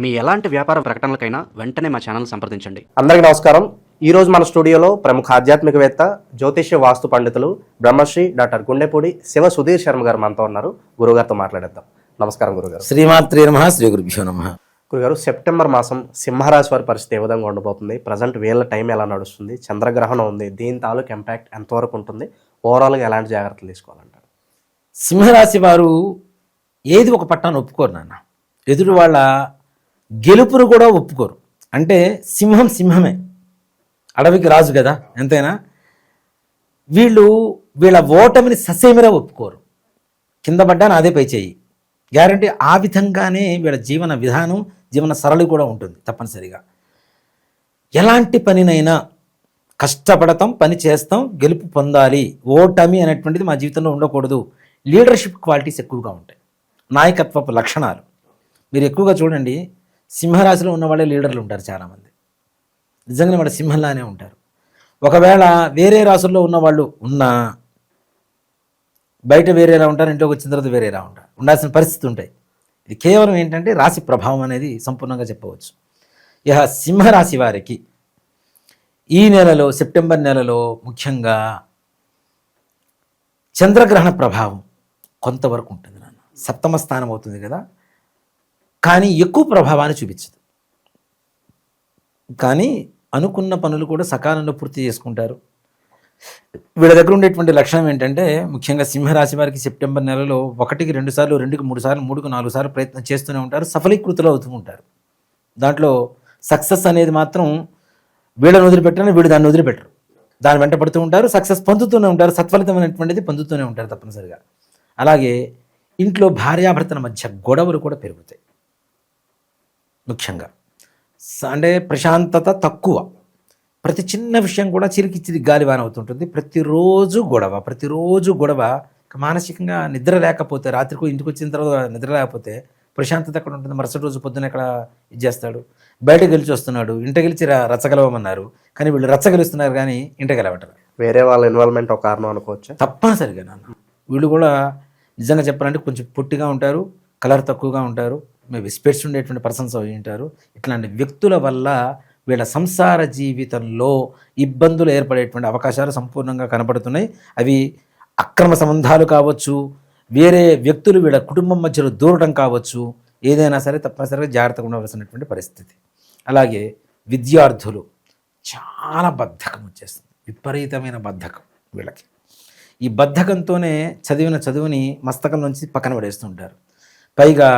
మీ ఎలాంటి వ్యాపార ప్రకటనలకైనా వెంటనే మా ఛానల్ సంప్రదించండి. అందరికీ నమస్కారం. ఈ రోజు మన స్టూడియోలో ప్రముఖ ఆధ్యాత్మికవేత్త జ్యోతిష్య వాస్తు పండితులు బ్రహ్మశ్రీ డాక్టర్ గుండెపూడి శివ సుధీర్ శర్మ గారు మనతో ఉన్నారు. గురుగారితో మాట్లాడేద్దాం. నమస్కారం గురుగారు శ్రీమాత్రే నమ శ్రీ గురుభ్యో నమ. గురుగారు సెప్టెంబర్ మాసం సింహరాశి వారి పరిస్థితి ఏ విధంగా ఉండబోతుంది? ప్రజెంట్ వీళ్ళ టైం ఎలా నడుస్తుంది? చంద్రగ్రహణం ఉంది. దీని తాలూకు ఇంపాక్ట్ ఎంతవరకు ఉంటుంది? ఓవరాల్గా ఎలాంటి జాగ్రత్తలు తీసుకోవాలంటారు? సింహరాశి వారు ఏది ఒక పట్టాన్ని ఒప్పుకోరు నాన్న. ఎదుటి వాళ్ళ గెలుపును కూడా ఒప్పుకోరు. అంటే సింహం సింహమే. అడవికి రాజు కదా ఎంతైనా? వీళ్ళు వీళ్ళ ఓటమిని ససేమిరా ఒప్పుకోరు. కింద పడ్డాను అదే పై చేయి. గ్యారంటీ ఆ విధంగానే వీళ్ళ జీవన విధానం జీవన సరళి కూడా ఉంటుంది తప్పనిసరిగా. ఎలాంటి పనినైనా కష్టపడతాం పని చేస్తాం గెలుపు పొందాలి. ఓటమి అనేటువంటిది మా జీవితంలో ఉండకూడదు. లీడర్షిప్ క్వాలిటీస్ ఎక్కువగా ఉంటాయి. నాయకత్వపు లక్షణాలు. మీరు ఎక్కువగా చూడండి సింహరాశిలో ఉన్న వాళ్ళే లీడర్లు ఉంటారు చాలామంది. నిజంగానే వాళ్ళ సింహంలానే ఉంటారు. ఒకవేళ వేరే రాసుల్లో ఉన్న వాళ్ళు ఉన్నా బయట వేరేలా ఉంటారు ఇంట్లోకి వచ్చిన తర్వాత వేరేలా ఉంటారు. ఉండాల్సిన పరిస్థితి ఉంటాయి. ఇది కేవలం ఏంటంటే రాశి ప్రభావం అనేది సంపూర్ణంగా చెప్పవచ్చు. ఇక సింహరాశి వారికి ఈ నెలలో సెప్టెంబర్ నెలలో ముఖ్యంగా చంద్రగ్రహణ ప్రభావం కొంతవరకు ఉంటుంది నాన్న. సప్తమ స్థానం అవుతుంది కదా. కానీ ఎక్కువ ప్రభావాన్ని చూపించదు. కానీ అనుకున్న పనులు కూడా సకాలంలో పూర్తి చేసుకుంటారు. వీళ్ళ దగ్గర ఉండేటువంటి లక్షణం ఏంటంటే ముఖ్యంగా సింహరాశి వారికి సెప్టెంబర్ నెలలో ఒకటికి రెండు సార్లు రెండుకి మూడు సార్లు మూడుకు నాలుగు సార్లు ప్రయత్నం చేస్తూనే ఉంటారు సఫలీకృతులు అవుతూ ఉంటారు. దాంట్లో సక్సెస్ అనేది మాత్రం వీళ్ళని వదిలిపెట్టాలని వీడు దాన్ని వదిలిపెట్టరు. దాన్ని వెంట పడుతూ ఉంటారు సక్సెస్ పొందుతూనే ఉంటారు సత్ఫలితం అనేటువంటిది పొందుతూనే ఉంటారు తప్పనిసరిగా. అలాగే ఇంట్లో భార్యాభర్తల మధ్య గొడవలు కూడా పెరుగుతాయి. ముఖ్యంగా. అంటే ప్రశాంతత తక్కువ. ప్రతి చిన్న విషయం కూడా చిరికి చిరికి గాలివాన అవుతుంటుంది ప్రతిరోజు గొడవ ప్రతిరోజు గొడవ మానసికంగా నిద్ర లేకపోతే రాత్రికి ఇంటికి వచ్చిన తర్వాత నిద్ర లేకపోతే ప్రశాంతత ఎక్కడ ఉంటుంది? మరుసటి రోజు పొద్దున ఎక్కడ ఇది చేస్తాడు బయట గెలిచి వస్తున్నాడు. ఇంట గెలిచి రచ్చగలవమన్నారు. కానీ వీళ్ళు రచ్చగలుస్తున్నారు కానీ ఇంట గెలవటరు వేరే వాళ్ళ ఇన్వాల్వ్మెంట్ ఒక కారణం అనుకోవచ్చు? తప్పనిసరిగా నాన్న. వీళ్ళు కూడా నిజంగా చెప్పాలంటే కొంచెం పొట్టిగా ఉంటారు కలర్ తక్కువగా ఉంటారు. మేబీ స్పెట్స్ ఉండేటువంటి పర్సన్స్ అయి ఉంటారు ఇట్లాంటి వ్యక్తుల వల్ల వీళ్ళ సంసార జీవితంలో ఇబ్బందులు ఏర్పడేటువంటి అవకాశాలు సంపూర్ణంగా కనపడుతున్నాయి. అవి అక్రమ సంబంధాలు కావచ్చు వేరే వ్యక్తులు వీళ్ళ కుటుంబం మధ్యలో దూరడం కావచ్చు ఏదైనా సరే తప్పనిసరిగా జాగ్రత్తగా ఉండవలసినటువంటి పరిస్థితి. అలాగే విద్యార్థులు చాలా బద్ధకం వచ్చేస్తుంది. విపరీతమైన బద్ధకం వీళ్ళకి. ఈ బద్ధకంతోనే చదివిన చదువుని మస్తకం నుంచి పక్కన పడేస్తుంటారు. పైగా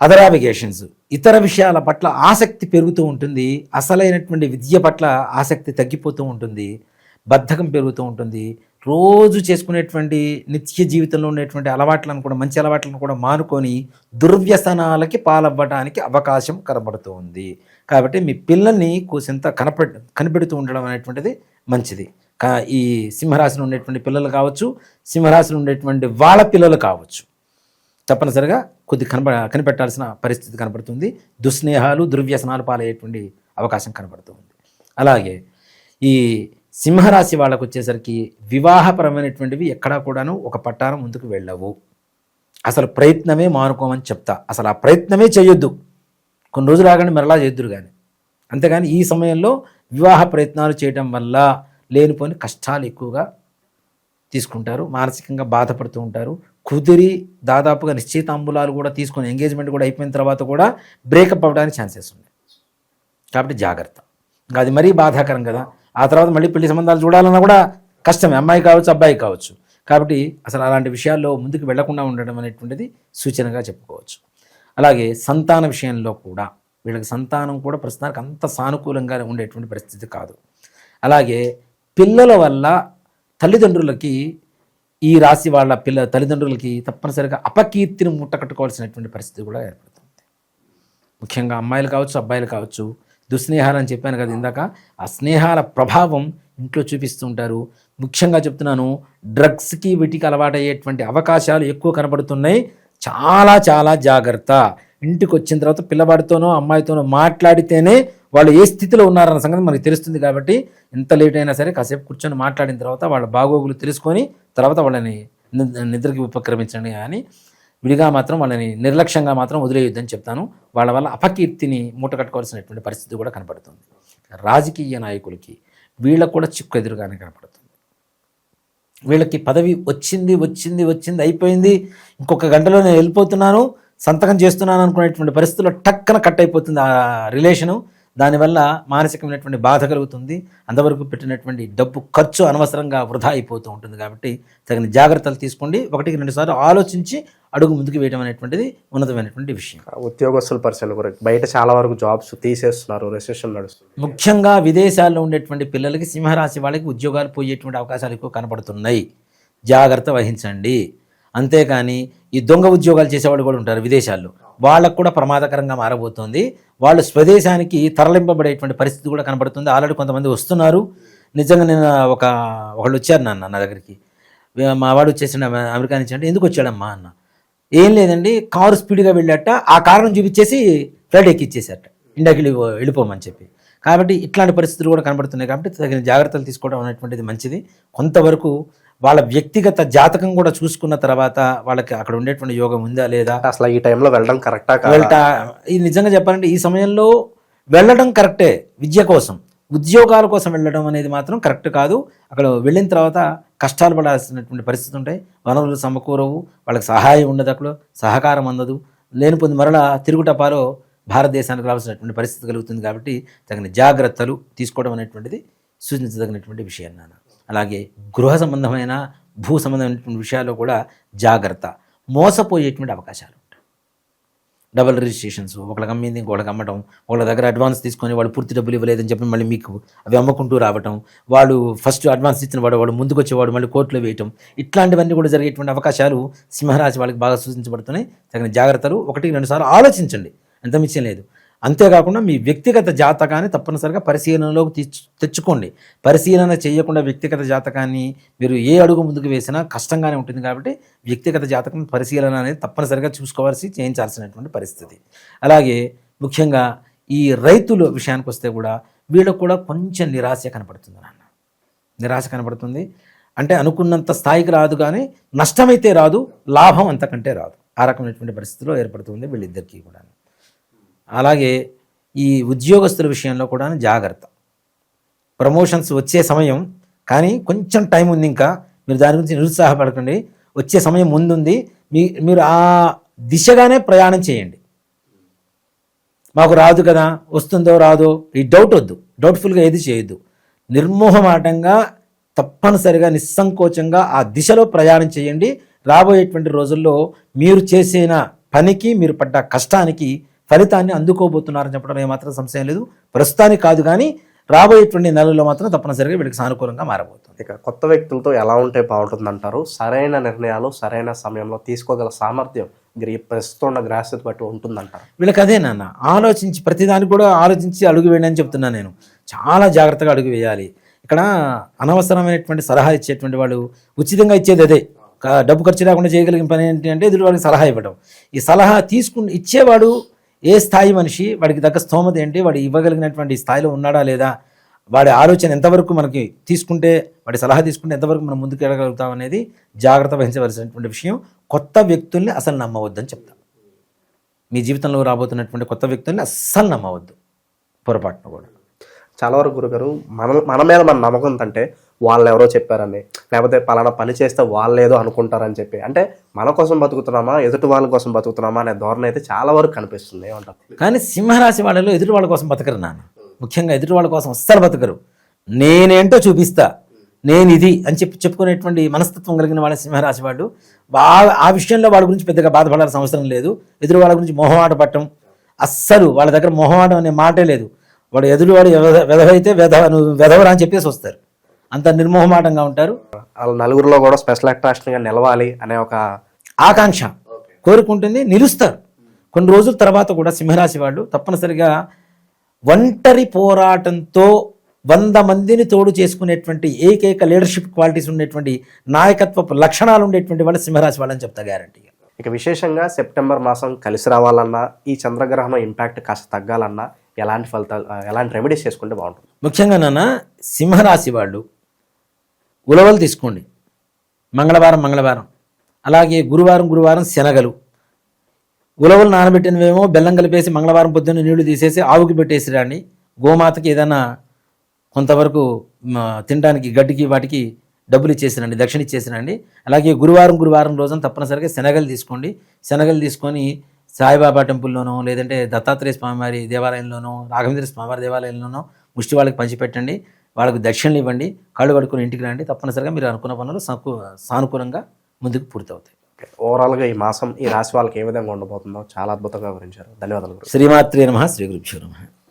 అదర్ అప్లికేషన్స్ ఇతర విషయాల పట్ల ఆసక్తి పెరుగుతూ ఉంటుంది. అసలైనటువంటి విద్య పట్ల ఆసక్తి తగ్గిపోతూ ఉంటుంది. బద్ధకం పెరుగుతూ ఉంటుంది. రోజు చేసుకునేటువంటి నిత్య జీవితంలో ఉండేటువంటి అలవాట్లను కూడా మంచి అలవాట్లను కూడా మానుకొని దుర్వ్యసనాలకి పాలవ్వడానికి అవకాశం కనబడుతూ ఉంది. కాబట్టి మీ పిల్లల్ని కూసింత కనపె కనిపెడుతూ ఉండడం అనేటువంటిది మంచిది. కా ఈ సింహరాశిలో ఉండేటువంటి పిల్లలు కావచ్చు సింహరాశిలో ఉండేటువంటి వాళ్ళ పిల్లలు కావచ్చు. తప్పనిసరిగా కొద్ది కనబ కనిపెట్టాల్సిన పరిస్థితి కనబడుతుంది. దుస్నేహాలు దుర్వ్యసనాలు పాలయ్యేటువంటి అవకాశం కనబడుతుంది. అలాగే ఈ సింహరాశి వాళ్ళకు వచ్చేసరికి వివాహపరమైనటువంటివి ఎక్కడా కూడాను ఒక పట్టాన ముందుకు వెళ్ళవు. అసలు ప్రయత్నమే మానుకోమని చెప్తా. అసలు ఆ ప్రయత్నమే చేయొద్దు. కొన్ని రోజులు ఆగండి మరలా చేద్దురు కానీ అంతేగాని ఈ సమయంలో వివాహ ప్రయత్నాలు చేయడం వల్ల లేనిపోని కష్టాలు ఎక్కువగా తీసుకుంటారు. మానసికంగా బాధపడుతూ ఉంటారు. కుదిరి దాదాపుగా నిశ్చితాంబులాలు కూడా తీసుకొని ఎంగేజ్మెంట్ కూడా అయిపోయిన తర్వాత కూడా బ్రేకప్ అవ్వడానికి ఛాన్సెస్ ఉన్నాయి. కాబట్టి జాగ్రత్త. ఇంకా అది మరీ బాధాకరం కదా. ఆ తర్వాత మళ్ళీ పెళ్ళి సంబంధాలు చూడాలన్నా కూడా కష్టమే. అమ్మాయి కావచ్చు అబ్బాయి కావచ్చు. కాబట్టి అసలు అలాంటి విషయాల్లో ముందుకు వెళ్ళకుండా ఉండడం అనేటువంటిది సూచనగా చెప్పుకోవచ్చు. అలాగే సంతాన విషయంలో కూడా వీళ్ళకి సంతానం కూడా ప్రస్తుతానికి అంత సానుకూలంగా ఉండేటువంటి పరిస్థితి కాదు. అలాగే పిల్లల వల్ల తల్లిదండ్రులకి ఈ రాశి వాళ్ళ పిల్ల తల్లిదండ్రులకి తప్పనిసరిగా అపకీర్తిని ముట్టకట్టుకోవాల్సినటువంటి పరిస్థితి కూడా ఏర్పడుతుంది. ముఖ్యంగా అమ్మాయిలు కావచ్చు అబ్బాయిలు కావచ్చు దుస్నేహాలు అని చెప్పాను కదా ఇందాక ఆ స్నేహాల ప్రభావం ఇంట్లో చూపిస్తుంటారు ముఖ్యంగా చెప్తున్నాను డ్రగ్స్కి వీటికి అలవాటయ్యేటువంటి అవకాశాలు ఎక్కువ కనబడుతున్నాయి. చాలా చాలా జాగ్రత్త. ఇంటికి వచ్చిన తర్వాత పిల్లవాడితోనో అమ్మాయితోనో మాట్లాడితేనే వాళ్ళు ఏ స్థితిలో ఉన్నారన్న సంగతి మనకి తెలుస్తుంది కాబట్టి ఎంత లేట్ అయినా సరే కాసేపు కూర్చొని మాట్లాడిన తర్వాత వాళ్ళ బాగోగులు తెలుసుకొని తర్వాత వాళ్ళని నిద్రకి ఉపక్రమించండి కానీ విడిగా మాత్రం వాళ్ళని నిర్లక్ష్యంగా మాత్రం వదిలేయొద్దని చెప్తాను. వాళ్ళ వల్ల అపకీర్తిని మూటకట్టుకోవాల్సినటువంటి పరిస్థితి కూడా కనపడుతుంది రాజకీయ నాయకులకి వీళ్ళకు కూడా చిక్కు ఎదురుగానే కనపడుతుంది వీళ్ళకి పదవి వచ్చింది వచ్చింది వచ్చింది అయిపోయింది. ఇంకొక గంటలో నేను వెళ్ళిపోతున్నాను సంతకం చేస్తున్నాను అనుకునేటువంటి పరిస్థితుల్లో టక్కన కట్ అయిపోతుంది ఆ రిలేషను. దానివల్ల మానసికమైనటువంటి బాధ కలుగుతుంది. అంతవరకు పెట్టినటువంటి డబ్బు ఖర్చు అనవసరంగా వృధా అయిపోతూ ఉంటుంది కాబట్టి తగిన జాగ్రత్తలు తీసుకోండి. ఒకటికి రెండు సార్లు ఆలోచించి అడుగు ముందుకు వేయడం అనేటువంటిది ఉన్నతమైనటువంటి విషయం. ఉద్యోగస్తుల పరిస్థితుల గురించి బయట చాలా వరకు జాబ్స్ తీసేస్తున్నారు రెసెషన్ నడుస్తుంది. ముఖ్యంగా విదేశాల్లో ఉండేటువంటి పిల్లలకి సింహరాశి వాళ్ళకి ఉద్యోగాలు పోయేటువంటి అవకాశాలు ఎక్కువ కనపడుతున్నాయి జాగ్రత్త వహించండి. అంతేకాని ఈ దొంగ ఉద్యోగాలు చేసేవాళ్ళు కూడా ఉంటారు విదేశాల్లో. వాళ్ళకు కూడా ప్రమాదకరంగా మారబోతోంది. వాళ్ళు స్వదేశానికి తరలింపబడేటువంటి పరిస్థితి కూడా కనబడుతుంది. ఆల్రెడీ కొంతమంది వస్తున్నారు. నిజంగా నేను ఒక ఒకళ్ళు వచ్చారు నాన్న నా దగ్గరికి. మా వాడు వచ్చేసిండు అమెరికా నుంచి అంటే ఎందుకు వచ్చాడమ్మా? అన్న. ఏం లేదండి కారు స్పీడ్గా వెళ్ళాట ఆ కారణం చూపించేసి ఫ్లైట్ ఎక్కిచ్చేసాట ఇండియాకి వెళ్ళి వెళ్ళిపోమని చెప్పి. కాబట్టి ఇట్లాంటి పరిస్థితులు కూడా కనబడుతున్నాయి. కాబట్టి తగిన జాగ్రత్తలు తీసుకోవడం అనేటువంటిది మంచిది. కొంతవరకు వాళ్ళ వ్యక్తిగత జాతకం కూడా చూసుకున్న తర్వాత వాళ్ళకి అక్కడ ఉండేటువంటి యోగం ఉందా లేదా? అసలు ఈ టైంలో వెళ్ళడం కరెక్టా? వెళ్ళటా ఇది నిజంగా చెప్పాలంటే ఈ సమయంలో వెళ్ళడం కరెక్టే విద్య కోసం. ఉద్యోగాల కోసం వెళ్ళడం అనేది మాత్రం కరెక్ట్ కాదు. అక్కడ వెళ్ళిన తర్వాత కష్టాలు పడాల్సినటువంటి పరిస్థితి ఉంటాయి. వనరులు సమకూరవు వాళ్ళకి సహాయం ఉండదు అక్కడ సహకారం అందదు. లేని పొంది మరలా తిరుగుటపాలో భారతదేశానికి రావాల్సినటువంటి పరిస్థితి కలుగుతుంది కాబట్టి తగిన జాగ్రత్తలు తీసుకోవడం అనేటువంటిది సూచించదగినటువంటి విషయం నాన్న. అలాగే గృహ సంబంధమైన భూ సంబంధమైనటువంటి విషయాల్లో కూడా జాగ్రత్త. మోసపోయేటువంటి అవకాశాలు ఉంటాయి. డబుల్ రిజిస్ట్రేషన్స్ ఒకళ్ళకి అమ్మింది ఇంకొకళ్ళకి అమ్మటం వాళ్ళ దగ్గర అడ్వాన్స్ తీసుకొని వాళ్ళు పూర్తి డబ్బులు ఇవ్వలేదని చెప్పి మళ్ళీ మీకు అవి అమ్ముకుంటూ రావటం వాళ్ళు ఫస్ట్ అడ్వాన్స్ ఇచ్చిన వాడు వాళ్ళు ముందుకు వచ్చేవాడు మళ్ళీ కోర్టులో వేయటం ఇట్లాంటివన్నీ కూడా జరిగేటువంటి అవకాశాలు సింహరాశి వాళ్ళకి బాగా సూచించబడుతున్నాయి. తగిన జాగ్రత్తలు ఒకటి రెండు సార్లు ఆలోచించండి. ఎంత మించిన లేదు. అంతేకాకుండా మీ వ్యక్తిగత జాతకాన్ని తప్పనిసరిగా పరిశీలనలోకి తెచ్చు తెచ్చుకోండి. పరిశీలన చేయకుండా వ్యక్తిగత జాతకాన్ని మీరు ఏ అడుగు ముందుకు వేసినా కష్టంగానే ఉంటుంది కాబట్టి వ్యక్తిగత జాతకం పరిశీలన అనేది తప్పనిసరిగా చూసుకోవాల్సి చేయించాల్సినటువంటి పరిస్థితి. అలాగే ముఖ్యంగా ఈ రైతుల విషయానికి వస్తే కూడా వీళ్ళకు కూడా కొంచెం నిరాశ కనపడుతుంది నాన్న. నిరాశ కనపడుతుంది. అంటే అనుకున్నంత స్థాయికి రాదు కానీ నష్టమైతే రాదు లాభం అంతకంటే రాదు. ఆ రకమైనటువంటి పరిస్థితిలో ఏర్పడుతుంది వీళ్ళిద్దరికీ కూడా అలాగే ఈ ఉద్యోగస్తుల విషయంలో కూడా జాగ్రత్త. ప్రమోషన్స్ వచ్చే సమయం కానీ కొంచెం టైం ఉంది ఇంకా మీరు దాని గురించి నిరుత్సాహపడకండి. వచ్చే సమయం ముందుంది మీ మీరు ఆ దిశగానే ప్రయాణం చేయండి. మాకు రాదు కదా వస్తుందో రాదో ఈ డౌట్ వద్దు డౌట్ఫుల్గా ఏది చేయొద్దు. నిర్మోహమాటంగా తప్పనిసరిగా నిస్సంకోచంగా ఆ దిశలో ప్రయాణం చేయండి. రాబోయేటువంటి రోజుల్లో మీరు చేసిన పనికి మీరు పడ్డ కష్టానికి ఫలితాన్ని అందుకోబోతున్నారని చెప్పడం ఏమాత్రం సంశయం లేదు. ప్రస్తుతానికి కాదు కానీ రాబోయేటువంటి నెలల్లో మాత్రం తప్పనిసరిగా వీళ్ళకి సానుకూలంగా మారబోతుంది. ఇక కొత్త వ్యక్తులతో ఎలా ఉంటే బాగుంటుంది అంటారు సరైన నిర్ణయాలు సరైన సమయంలో తీసుకోగల సామర్థ్యం ప్రస్తుతం ఉన్న గ్రాస్యత బట్టి ఉంటుందంటారు? వీళ్ళకి అదే నాన్న ఆలోచించి ప్రతిదానికి కూడా ఆలోచించి అడుగు వేయండి అని చెప్తున్నాను నేను. చాలా జాగ్రత్తగా అడుగు వేయాలి. ఇక్కడ అనవసరమైనటువంటి సలహా ఇచ్చేటువంటి వాళ్ళు ఉచితంగా ఇచ్చేది అదే. డబ్బు ఖర్చు లేకుండా చేయగలిగిన పని ఏంటి అంటే ఎదుటి వాళ్ళకి సలహా ఇవ్వడం. ఈ సలహా తీసుకుని ఇచ్చేవాడు ఏ స్థాయి మనిషి వాడికి తగ్గ స్తోమత ఏంటి? వాడు ఇవ్వగలిగినటువంటి స్థాయిలో ఉన్నాడా లేదా? వాడి ఆలోచన ఎంతవరకు మనకి తీసుకుంటే వాడి సలహా తీసుకుంటే ఎంతవరకు మనం ముందుకు వెళ్ళగలుగుతాం అనేది జాగ్రత్త వహించవలసినటువంటి విషయం. కొత్త వ్యక్తుల్ని అసలు నమ్మవద్దని చెప్తాను మీ జీవితంలో రాబోతున్నటువంటి కొత్త వ్యక్తుల్ని అస్సలు నమ్మవద్దు. పొరపాటున కూడా. చాలా వరకు గురుగారు మన మన మీద మన నమ్మకం అంటే వాళ్ళు ఎవరో చెప్పారని లేకపోతే పలానా పని చేస్తే వాళ్ళు ఏదో అనుకుంటారని చెప్పి. అంటే మన కోసం బతుకుతున్నామా? ఎదుటి వాళ్ళ కోసం బతుకుతున్నామా? అనే ధోరణి అయితే చాలా వరకు కనిపిస్తుంది. ఏమంటారు? కానీ సింహరాశి వాళ్ళలో ఎదుటి వాళ్ళ కోసం బతకరు నాన్న. ముఖ్యంగా ఎదుటి వాళ్ళ కోసం అస్సలు బతకరు. నేనేంటో చూపిస్తా. నేను ఇది అని చెప్పి చెప్పుకునేటువంటి మనస్తత్వం కలిగిన వాళ్ళ సింహరాశి వాళ్ళు బాగా ఆ విషయంలో వాళ్ళ గురించి పెద్దగా బాధపడాల్సిన అవసరం లేదు. ఎదురు వాళ్ళ గురించి మొహమాట పట్టడం అస్సలు వాళ్ళ దగ్గర మొహమాటం అనే మాటే లేదు. వాడు ఎదురు వాడు వెధ- వెధవైతే వెధవ నువ్వు వెధవరా అని చెప్పేసి వస్తారు. అంత నిర్మోహమాటంగా ఉంటారు. వాళ్ళ నలుగురిలో కూడా స్పెషల్ అట్రాక్షన్గా నిలవాలి అనే ఒక ఆకాంక్ష కోరుకుంటుంది నిలుస్తారు. కొన్ని రోజుల తర్వాత కూడా సింహరాశి వాళ్ళు తప్పనిసరిగా ఒంటరి పోరాటంతో వంద మందిని తోడు చేసుకునేటువంటి ఏకైక లీడర్షిప్ క్వాలిటీస్ ఉండేటువంటి నాయకత్వపు లక్షణాలు ఉండేటువంటి వాళ్ళు సింహరాశి వాళ్ళని చెప్తా గ్యారంటీగా ఇక విశేషంగా సెప్టెంబర్ మాసం కలిసి రావాలన్నా ఈ చంద్రగ్రహణం ఇంపాక్ట్ కాస్త తగ్గాలన్నా ఎలాంటి ఫలితాలు ఎలాంటి రెమెడీస్ చేసుకుంటే బాగుంటుంది? ముఖ్యంగా నాన్న సింహరాశి వాళ్ళు ఉలవలు తీసుకోండి. మంగళవారం మంగళవారం. అలాగే గురువారం గురువారం శనగలు. ఉలవలు నానబెట్టినవేమో బెల్లం కలిపేసి మంగళవారం పొద్దున్న నీళ్ళు తీసేసి ఆవుకి పెట్టేసి రాండి. గోమాతకి ఏదైనా కొంతవరకు తినడానికి గడ్డికి వాటికి డబ్బులు ఇచ్చేసినండి దక్షిణ ఇచ్చేసినండి అలాగే గురువారం గురువారం రోజున తప్పనిసరిగా శనగలు తీసుకోండి. శనగలు తీసుకొని సాయిబాబా టెంపుల్లోనో లేదంటే దత్తాత్రేయ స్వామివారి దేవాలయంలోనో రాఘవేంద్ర స్వామివారి దేవాలయంలోనో ముష్టి వాళ్ళకి పంచిపెట్టండి. వాళ్ళకు దక్షిణలు ఇవ్వండి కాళ్ళు కడుక్కొని ఇంటికి రండి తప్పనిసరిగా మీరు అనుకున్న పనులు సానుకూలంగా ముందుకు పూర్తవుతాయి. ఓవరాల్గా ఈ మాసం ఈ రాశి వాళ్ళకి ఏ విధంగా ఉండబోతుందో చాలా అద్భుతంగా వివరించారు. ధన్యవాదాలు శ్రీమాత్రే నమ శ్రీ గురుభ్యో నమ.